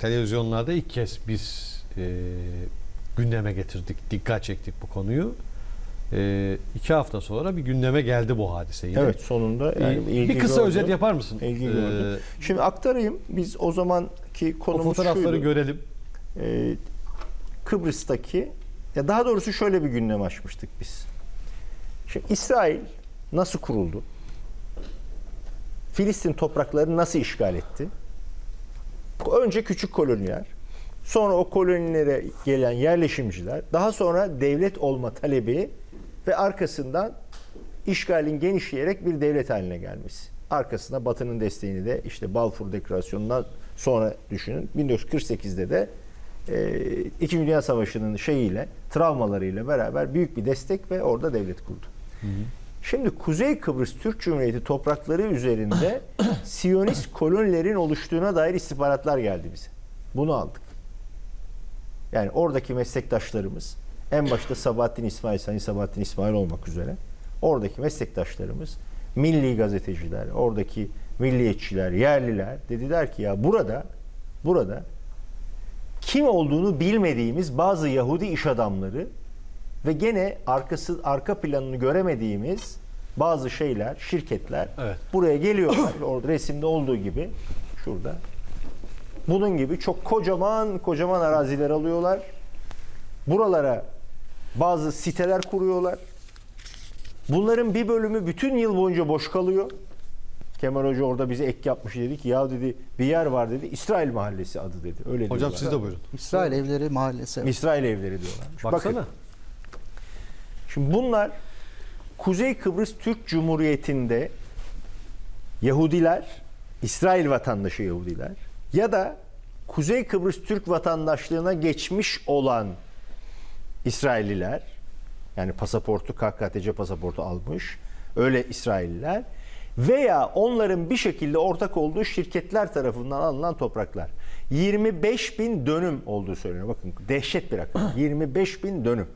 televizyonlarda ilk kez biz e, gündeme getirdik, dikkat çektik bu konuyu. E, iki hafta sonra bir gündeme geldi bu hadise yine. Evet sonunda yani E, bir kısa gördü. özet yapar mısın? İlgi E, gördü. Şimdi aktarayım. Biz o zamanki o konumuz fotoğrafları şuydu. görelim. Ee, Kıbrıs'taki ya daha doğrusu şöyle bir gündem açmıştık biz. Şimdi İsrail nasıl kuruldu? Filistin topraklarını nasıl işgal etti? Önce küçük koloniler, sonra o kolonilere gelen yerleşimciler, daha sonra devlet olma talebi ve arkasından işgalin genişleyerek bir devlet haline gelmesi. Arkasında Batı'nın desteğini de işte Balfour Deklarasyonundan sonra düşünün. 1948'de de e, İkinci Dünya Savaşı'nın şeyiyle, travmalarıyla beraber büyük bir destek ve orada devlet kurdu. Şimdi Kuzey Kıbrıs Türk Cumhuriyeti toprakları üzerinde Siyonist kolonilerin oluştuğuna dair istihbaratlar geldi bize. Bunu aldık. Yani oradaki meslektaşlarımız, en başta Sabahattin İsmail, Sayın Sabahattin İsmail olmak üzere, oradaki meslektaşlarımız, milli gazeteciler, oradaki milliyetçiler, yerliler dediler ki ya burada, burada kim olduğunu bilmediğimiz bazı Yahudi iş adamları ve gene arkası arka planını göremediğimiz bazı şeyler, şirketler Evet. buraya geliyorlar. Orada resimde olduğu gibi şurada. Bunun gibi çok kocaman kocaman araziler alıyorlar. Buralara bazı siteler kuruyorlar. Bunların bir bölümü bütün yıl boyunca boş kalıyor. Kemal Hoca orada bize ek yapmış dedi ki ya dedi bir yer var dedi. İsrail Mahallesi adı dedi. Öyle Hocam diyorlar. siz de buyurun. İsrail Evleri Mahallesi. İsrail evleri diyorlarmış. Baksana. Bakın. Şimdi bunlar Kuzey Kıbrıs Türk Cumhuriyeti'nde Yahudiler, İsrail vatandaşı Yahudiler ya da Kuzey Kıbrıs Türk vatandaşlığına geçmiş olan İsrailliler yani pasaportu KKTC pasaportu almış öyle İsrailliler veya onların bir şekilde ortak olduğu şirketler tarafından alınan topraklar. 25 bin dönüm olduğu söyleniyor. Bakın dehşet bir rakam. 25 bin dönüm.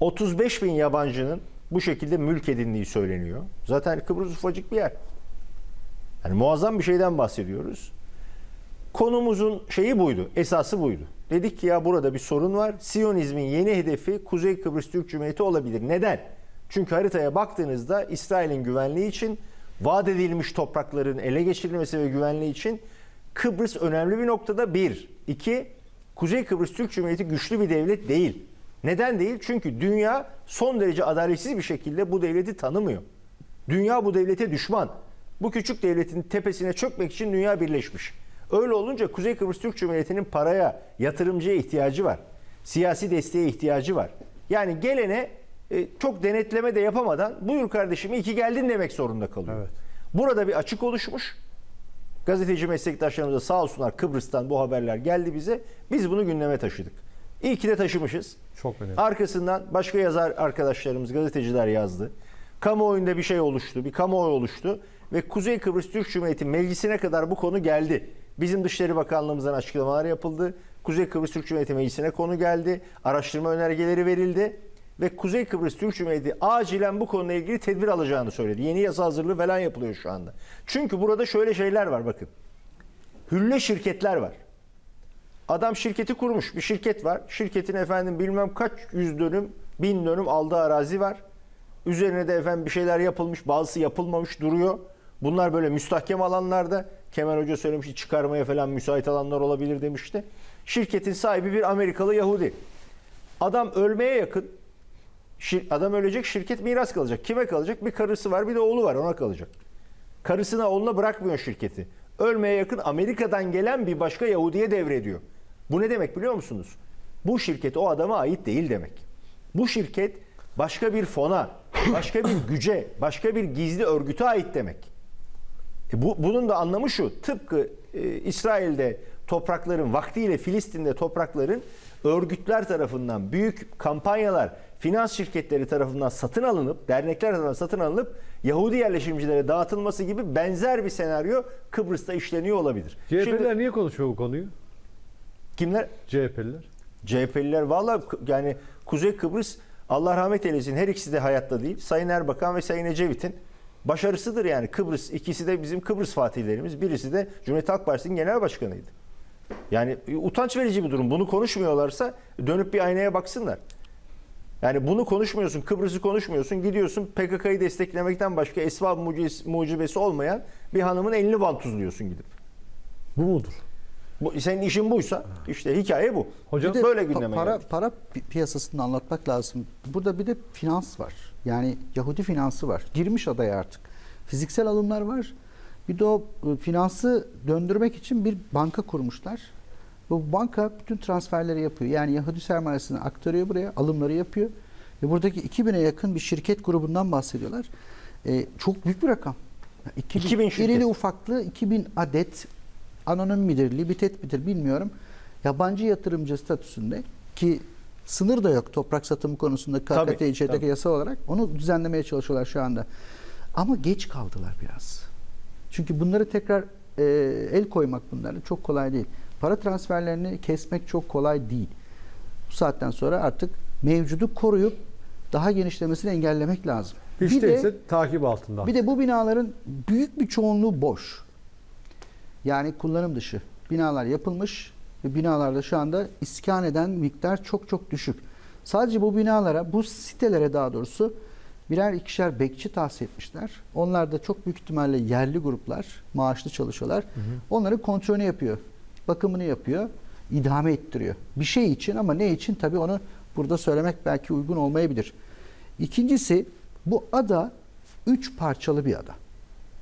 35 bin yabancının bu şekilde mülk edindiği söyleniyor. Zaten Kıbrıs ufacık bir yer. Yani muazzam bir şeyden bahsediyoruz. Konumuzun şeyi buydu, esası buydu. Dedik ki ya burada bir sorun var. Siyonizmin yeni hedefi Kuzey Kıbrıs Türk Cumhuriyeti olabilir. Neden? Çünkü haritaya baktığınızda İsrail'in güvenliği için vaat edilmiş toprakların ele geçirilmesi ve güvenliği için Kıbrıs önemli bir noktada bir. iki Kuzey Kıbrıs Türk Cumhuriyeti güçlü bir devlet değil. Neden değil? Çünkü dünya son derece adaletsiz bir şekilde bu devleti tanımıyor. Dünya bu devlete düşman. Bu küçük devletin tepesine çökmek için dünya birleşmiş. Öyle olunca Kuzey Kıbrıs Türk Cumhuriyeti'nin paraya, yatırımcıya ihtiyacı var. Siyasi desteğe ihtiyacı var. Yani gelene e, çok denetleme de yapamadan buyur kardeşim iyi ki geldin demek zorunda kalıyor. Evet. Burada bir açık oluşmuş. Gazeteci meslektaşlarımız da sağ olsunlar Kıbrıs'tan bu haberler geldi bize. Biz bunu gündeme taşıdık. İyi ki de taşımışız. Çok önemli. Arkasından başka yazar arkadaşlarımız, gazeteciler yazdı. Kamuoyunda bir şey oluştu, bir kamuoyu oluştu ve Kuzey Kıbrıs Türk Cumhuriyeti Meclisi'ne kadar bu konu geldi. Bizim Dışişleri Bakanlığımızdan açıklamalar yapıldı. Kuzey Kıbrıs Türk Cumhuriyeti Meclisi'ne konu geldi. Araştırma önergeleri verildi ve Kuzey Kıbrıs Türk Cumhuriyeti acilen bu konuyla ilgili tedbir alacağını söyledi. Yeni yasa hazırlığı falan yapılıyor şu anda. Çünkü burada şöyle şeyler var bakın. Hülle şirketler var. Adam şirketi kurmuş. Bir şirket var. Şirketin efendim bilmem kaç yüz dönüm, bin dönüm aldığı arazi var. Üzerine de efendim bir şeyler yapılmış, bazısı yapılmamış duruyor. Bunlar böyle müstahkem alanlarda. Kemal Hoca söylemişti çıkarmaya falan müsait alanlar olabilir demişti. Şirketin sahibi bir Amerikalı Yahudi. Adam ölmeye yakın. Adam ölecek, şirket miras kalacak. Kime kalacak? Bir karısı var, bir de oğlu var, ona kalacak. Karısına oğluna bırakmıyor şirketi. Ölmeye yakın Amerika'dan gelen bir başka Yahudi'ye devrediyor. Bu ne demek biliyor musunuz? Bu şirket o adama ait değil demek. Bu şirket başka bir fona, başka bir güce, başka bir gizli örgüte ait demek. E bu, bunun da anlamı şu. Tıpkı e, İsrail'de toprakların, vaktiyle Filistin'de toprakların örgütler tarafından, büyük kampanyalar, finans şirketleri tarafından satın alınıp, dernekler tarafından satın alınıp Yahudi yerleşimcilere dağıtılması gibi benzer bir senaryo Kıbrıs'ta işleniyor olabilir. CHP'liler Şimdi niye konuşuyor bu konuyu? Kimler? CHP'liler. CHP'liler valla yani Kuzey Kıbrıs Allah rahmet eylesin her ikisi de hayatta değil. Sayın Erbakan ve Sayın Ecevit'in başarısıdır yani Kıbrıs ikisi de bizim Kıbrıs fatihlerimiz. Birisi de Cumhuriyet Halk Partisi'nin genel başkanıydı. Yani utanç verici bir durum. Bunu konuşmuyorlarsa dönüp bir aynaya baksınlar. Yani bunu konuşmuyorsun, Kıbrıs'ı konuşmuyorsun, gidiyorsun PKK'yı desteklemekten başka esbab mucibesi olmayan bir hanımın elini vantuzluyorsun gidip. Bu mudur? Bu, senin işin buysa işte hikaye bu. Hocam Bir de böyle gündeme para geldi. para pi- piyasasını anlatmak lazım. Burada bir de finans var. Yani Yahudi finansı var. Girmiş adaya artık. Fiziksel alımlar var. Bir de o e, finansı döndürmek için bir banka kurmuşlar. Bu banka bütün transferleri yapıyor. Yani Yahudi sermayesini aktarıyor buraya, alımları yapıyor. Ve buradaki 2000'e yakın bir şirket grubundan bahsediyorlar. E, çok büyük bir rakam. Ya 2000, 2000 şirket. irili ufaklı 2000 adet anonim midir, limited midir bilmiyorum. Yabancı yatırımcı statüsünde ki sınır da yok toprak satımı konusunda KKTC'deki yasa olarak onu düzenlemeye çalışıyorlar şu anda. Ama geç kaldılar biraz. Çünkü bunları tekrar e, el koymak bunlara çok kolay değil. Para transferlerini kesmek çok kolay değil. Bu saatten sonra artık mevcudu koruyup daha genişlemesini engellemek lazım. Hiç bir de takip altında. bir de bu binaların büyük bir çoğunluğu boş. Yani kullanım dışı. Binalar yapılmış ve binalarda şu anda iskan eden miktar çok çok düşük. Sadece bu binalara, bu sitelere daha doğrusu birer ikişer bekçi tahsis etmişler. Onlar da çok büyük ihtimalle yerli gruplar, maaşlı çalışıyorlar. Onların kontrolünü yapıyor, bakımını yapıyor, idame ettiriyor. Bir şey için ama ne için tabii onu burada söylemek belki uygun olmayabilir. İkincisi bu ada üç parçalı bir ada.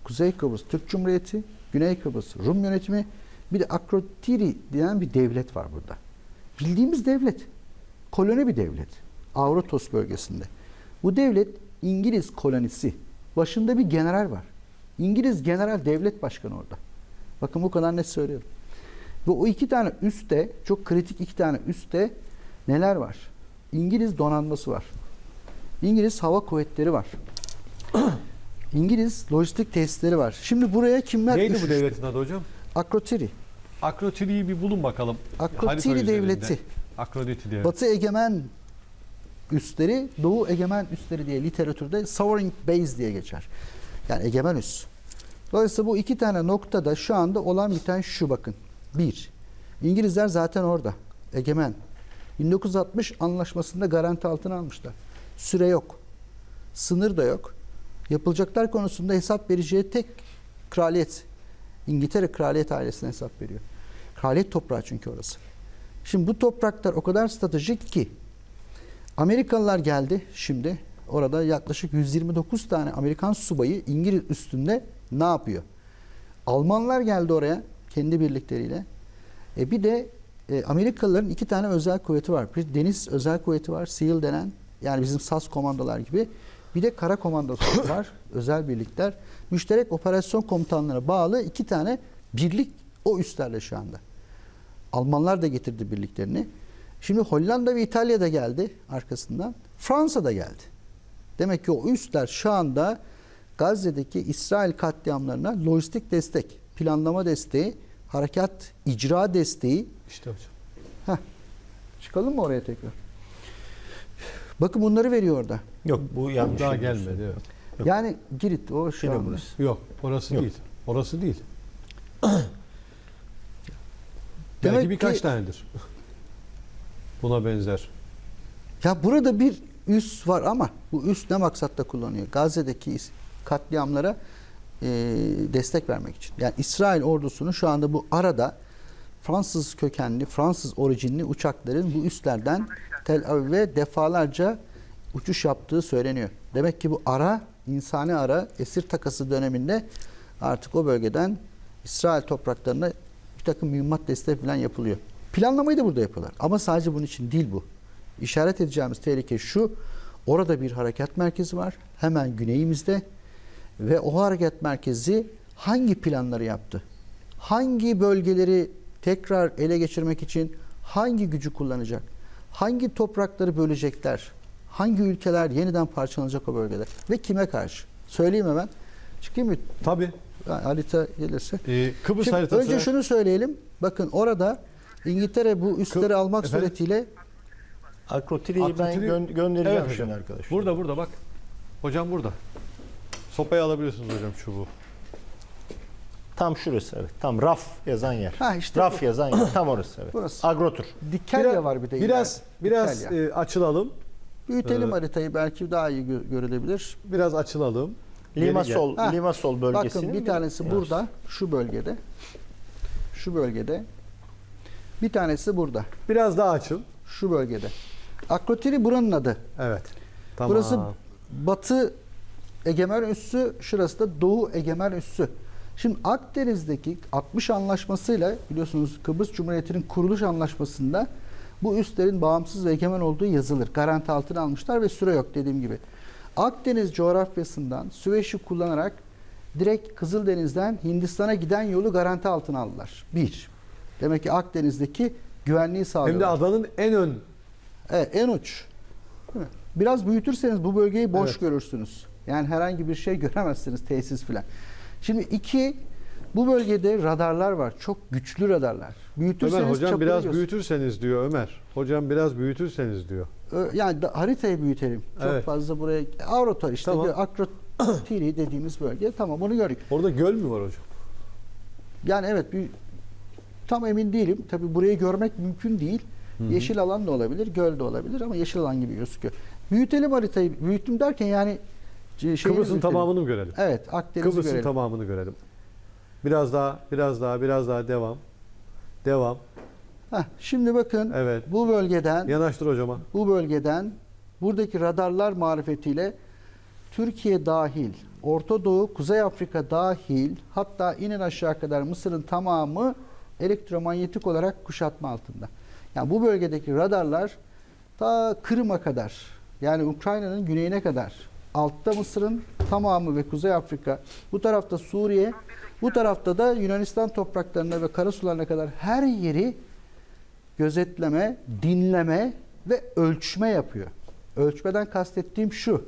Kuzey Kıbrıs Türk Cumhuriyeti, Güney Kıbrıs Rum yönetimi, bir de Akrotiri denen bir devlet var burada. Bildiğimiz devlet. Koloni bir devlet. Avratos bölgesinde. Bu devlet İngiliz kolonisi. Başında bir general var. İngiliz general devlet başkanı orada. Bakın bu kadar net söylüyorum. Ve o iki tane üstte, çok kritik iki tane üstte neler var? İngiliz donanması var. İngiliz hava kuvvetleri var. İngiliz lojistik tesisleri var. Şimdi buraya kimler Neydi bu üşüştü? devletin adı hocam? Akrotiri. Akrotiri'yi bir bulun bakalım. Akrotiri devleti. Akrotiri devleti. Batı egemen üsleri, Doğu egemen üsleri diye literatürde sovereign base diye geçer. Yani egemen üs. Dolayısıyla bu iki tane noktada şu anda olan biten şu bakın. Bir, İngilizler zaten orada. Egemen. 1960 anlaşmasında garanti altına almışlar. Süre yok. Sınır da yok. Yapılacaklar konusunda hesap vereceği tek kraliyet. İngiltere kraliyet ailesine hesap veriyor. Kraliyet toprağı çünkü orası. Şimdi bu topraklar o kadar stratejik ki Amerikalılar geldi şimdi. Orada yaklaşık 129 tane Amerikan subayı İngiliz üstünde ne yapıyor? Almanlar geldi oraya kendi birlikleriyle. E bir de e, Amerikalıların iki tane özel kuvveti var. Bir deniz özel kuvveti var. SEAL denen yani bizim SAS komandolar gibi. Bir de kara komandosu var. Özel birlikler. Müşterek operasyon komutanlarına bağlı iki tane birlik o üstlerde şu anda. Almanlar da getirdi birliklerini. Şimdi Hollanda ve İtalya da geldi arkasından. Fransa da geldi. Demek ki o üstler şu anda Gazze'deki İsrail katliamlarına lojistik destek, planlama desteği, harekat icra desteği. İşte hocam. Heh. Çıkalım mı oraya tekrar? Bakın bunları veriyor orada. Yok bu yanlış. Daha gelmedi. Evet. Yok. Yani Girit o şu Yine anda. burası. Yok orası Yok. değil. Orası değil. Demek Belki birkaç ki- tanedir. Buna benzer. Ya burada bir üs var ama bu üs ne maksatta kullanıyor? Gazze'deki katliamlara e, destek vermek için. Yani İsrail ordusunun şu anda bu arada Fransız kökenli, Fransız orijinli uçakların bu üslerden Tel Aviv'e defalarca uçuş yaptığı söyleniyor. Demek ki bu ara, insani ara, esir takası döneminde artık o bölgeden İsrail topraklarına bir takım mühimmat desteği falan yapılıyor. Planlamayı da burada yapıyorlar. Ama sadece bunun için değil bu. İşaret edeceğimiz tehlike şu. Orada bir harekat merkezi var. Hemen güneyimizde. Ve o harekat merkezi hangi planları yaptı? Hangi bölgeleri tekrar ele geçirmek için hangi gücü kullanacak? Hangi toprakları bölecekler? Hangi ülkeler yeniden parçalanacak o bölgede? Ve kime karşı? Söyleyeyim hemen. Çıkayım mı? Tabii. Ha, Harita gelirse. Ee, Kıbrıs Şimdi haritası. önce şunu söyleyelim. Bakın orada İngiltere bu üsleri Kı- almak Efendim? suretiyle Akrotiri'yi ben Akrotiri- gö- göndereceğim Evet şimdi hocam. arkadaşlar. Burada burada bak. Hocam burada. Sopayı alabiliyorsunuz hocam çubuğu. Tam şurası evet. Tam raf yazan yer. Ha, işte raf bu. yazan yer. Tam orası evet. Burası. Agrotur. Dikelya Biraz- var bir de. Biraz ileride. biraz Dikelya. e, açılalım. Büyütelim Ee, haritayı belki daha iyi gö- görülebilir. Biraz açılalım. Limasol, Ha, Limasol bölgesinin Bakın bir tanesi burada, şu bölgede. Şu bölgede. Bir tanesi burada, Biraz daha açın. şu bölgede. Akrotiri buranın adı. Evet. Tamam. Burası batı egemen üssü, şurası da doğu egemen üssü. Şimdi Akdeniz'deki 60 anlaşmasıyla biliyorsunuz Kıbrıs Cumhuriyeti'nin kuruluş anlaşmasında bu üslerin bağımsız ve egemen olduğu yazılır. Garanti altına almışlar ve süre yok dediğim gibi. Akdeniz coğrafyasından Süveyş'i kullanarak direkt Kızıldeniz'den Hindistan'a giden yolu garanti altına aldılar. Bir. Demek ki Akdeniz'deki güvenliği Hem sağlıyorlar. de adanın en ön Evet, en uç. Biraz büyütürseniz bu bölgeyi boş Evet. görürsünüz. Yani herhangi bir şey göremezsiniz tesis filan. Şimdi iki bu bölgede radarlar var. Çok güçlü radarlar. Büyütürseniz Ömer hocam biraz büyütürseniz diyor Ömer. Hocam biraz büyütürseniz diyor. Yani da, haritayı büyütelim. Çok Evet. fazla buraya Avrotar işte Tamam. Akrotiri dediğimiz bölge. Tamam onu gördük. Orada göl mü var hocam? Yani evet bir tam emin değilim. Tabii burayı görmek mümkün değil. Yeşil alan da olabilir, göl de olabilir ama yeşil alan gibi gözüküyor. Büyütelim haritayı. Büyüttüm derken yani Kıbrıs'ın tamamını mı görelim? Evet, Akdeniz'i Kıbrıs'ın görelim. tamamını görelim. Biraz daha, biraz daha, biraz daha devam. Devam. Heh, şimdi bakın Evet. bu bölgeden Yanaştır hocama. bu bölgeden buradaki radarlar marifetiyle Türkiye dahil, Orta Doğu, Kuzey Afrika dahil hatta inin aşağı kadar Mısır'ın tamamı elektromanyetik olarak kuşatma altında. Yani bu bölgedeki radarlar ta Kırım'a kadar yani Ukrayna'nın güneyine kadar altta Mısır'ın tamamı ve Kuzey Afrika bu tarafta Suriye bu tarafta da Yunanistan topraklarına ve karasularına kadar her yeri gözetleme, dinleme ve ölçme yapıyor. Ölçmeden kastettiğim şu.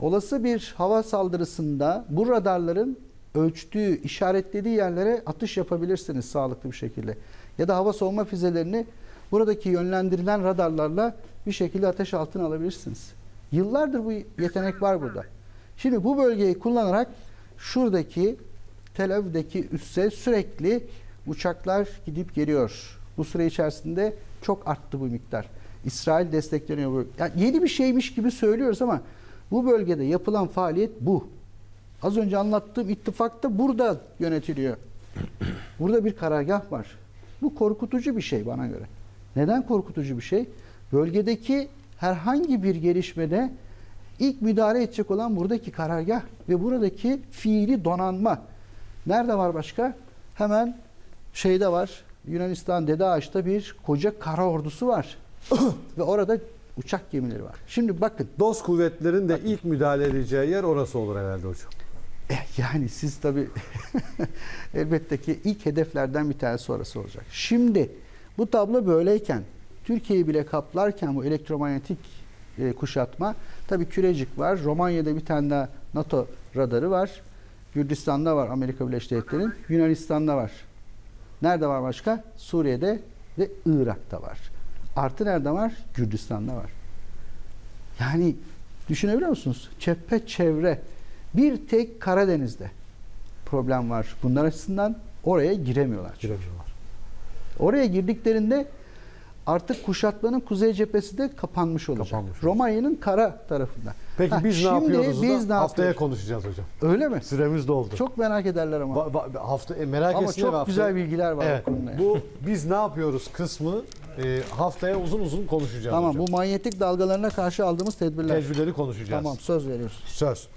Olası bir hava saldırısında bu radarların ölçtüğü, işaretlediği yerlere atış yapabilirsiniz sağlıklı bir şekilde. Ya da hava savunma füzelerini buradaki yönlendirilen radarlarla bir şekilde ateş altına alabilirsiniz. Yıllardır bu yetenek var burada. Şimdi bu bölgeyi kullanarak şuradaki Tel Aviv'deki üsse sürekli uçaklar gidip geliyor. Bu süre içerisinde çok arttı bu miktar. İsrail destekleniyor. Yani yeni bir şeymiş gibi söylüyoruz ama bu bölgede yapılan faaliyet bu. Az önce anlattığım ittifak da burada yönetiliyor. Burada bir karargah var. Bu korkutucu bir şey bana göre. Neden korkutucu bir şey? Bölgedeki herhangi bir gelişmede ilk müdahale edecek olan buradaki karargah ve buradaki fiili donanma. Nerede var başka? Hemen şeyde var. Yunanistan Dede Ağaç'ta bir koca kara ordusu var. ve orada uçak gemileri var. Şimdi bakın Dost kuvvetlerin de ilk müdahale edeceği yer orası olur herhalde hocam. Eh, Yani siz tabii elbette ki ilk hedeflerden bir tanesi orası olacak. Şimdi bu tablo böyleyken Türkiye'yi bile kaplarken bu elektromanyetik e, kuşatma tabii kürecik var. Romanya'da bir tane daha NATO radarı var. Gürcistan'da var Amerika Birleşik Devletleri'nin. Yunanistan'da var. Nerede var başka? Suriye'de ve Irak'ta var. Artı nerede var? Gürcistan'da var. Yani düşünebiliyor musunuz? Çepre çevre. Bir tek Karadeniz'de problem var. Bunlar açısından oraya giremiyorlar. Giremiyorlar. Oraya girdiklerinde artık kuşatmanın kuzey cephesi de kapanmış olacak. Kapanmış. Romanya'nın kara tarafında. Peki Ha, biz ne yapıyoruz? Biz da? ne Haftaya yapıyoruz? konuşacağız hocam. Öyle mi? Süremiz doldu. Çok merak ederler ama. Va- va- hafta e, merak ama çok haftaya- güzel bilgiler var Evet. bu konuda. yani. Bu biz ne yapıyoruz kısmı e, haftaya uzun uzun konuşacağız Tamam hocam. bu manyetik dalgalarına karşı aldığımız tedbirler. Tecrübeleri konuşacağız. Tamam söz veriyoruz. Söz.